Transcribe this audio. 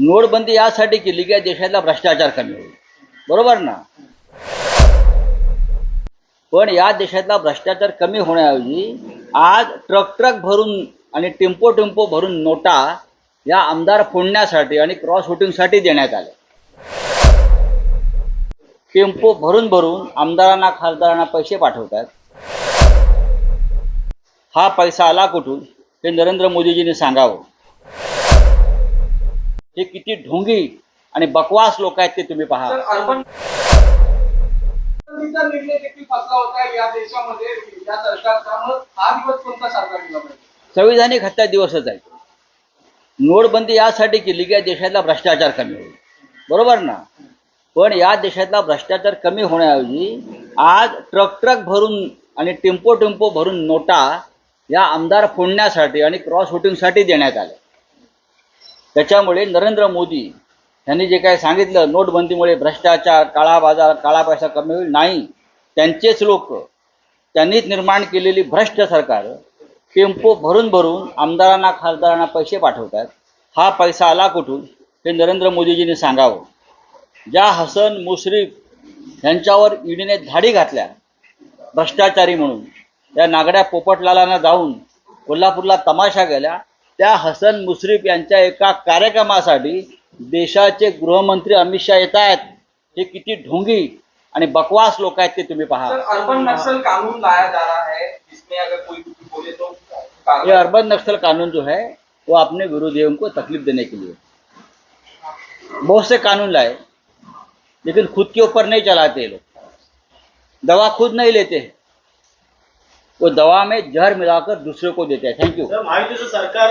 नोटबंदी यासाठी केली की या देशातला भ्रष्टाचार कमी होईल. बरोबर ना? पण या देशातला भ्रष्टाचार कमी होण्याऐवजी आज ट्रक ट्रक भरून आणि टेम्पो टेम्पो भरून नोटा या आमदार फोडण्यासाठी आणि क्रॉस वोटिंगसाठी देण्यात आल्या. टेम्पो भरून भरून आमदारांना खासदारांना पैसे पाठवतात. हा पैसा आला कुठून? हे नरेंद्र मोदीजींनी सांगावं. हे किती ढोंगी आणि बकवास लोक आहेत ते तुम्ही पहा. संविधानिक हत्या दिवसच आहे. नोटबंदी यासाठी केली की या देशातला भ्रष्टाचार कमी होईल. बरोबर ना? पण या देशातला भ्रष्टाचार कमी होण्याऐवजी आज ट्रक ट्रक भरून आणि टेम्पो टेम्पो भरून नोटा या आमदार फोडण्यासाठी आणि क्रॉस वोटिंगसाठी देण्यात आल्या. त्याच्यामुळे नरेंद्र मोदी यांनी जे काय सांगितलं नोटबंदीमुळे भ्रष्टाचार काळा बाजार काळा पैसा कमी होईल नाही. त्यांचेच लोक त्यांनीच निर्माण केलेली भ्रष्ट सरकार टेम्पो भरून भरून आमदारांना खासदारांना पैसे पाठवतात. हा पैसा आला कुठून? हे नरेंद्र मोदीजींनी सांगावं. ज्या हसन मुश्रीफ यांच्यावर ईडीने धाडी घातल्या भ्रष्टाचारी म्हणून त्या नागड्या पोपटलालांना जाऊन कोल्हापूरला तमाशा गेल्या त्या हसन मुश्रीफ यांच्या एका कार्यक्रमासाठी देशाचे गृहमंत्री अमित शहा येत आहेत. हे किती ढोंगी आणि बकवास लोक आहेत ते तुम्ही पहा. सर अर्बन नक्सल कानून लाया जा रहा है जिसमें अगर कोई कुछ बोले तो ये कार्रवाई- अर्बन नक्सल कानून जो है वो अपने विरोधियों को तकलीफ देने के लिए। बहुत से कानून लाए लेकिन खुद के ऊपर नहीं चलाते ये लोग। दवा खुद नहीं लेते वो दवा में जहर मिलाकर दूसरे को देते हैं। थैंक यू सरकार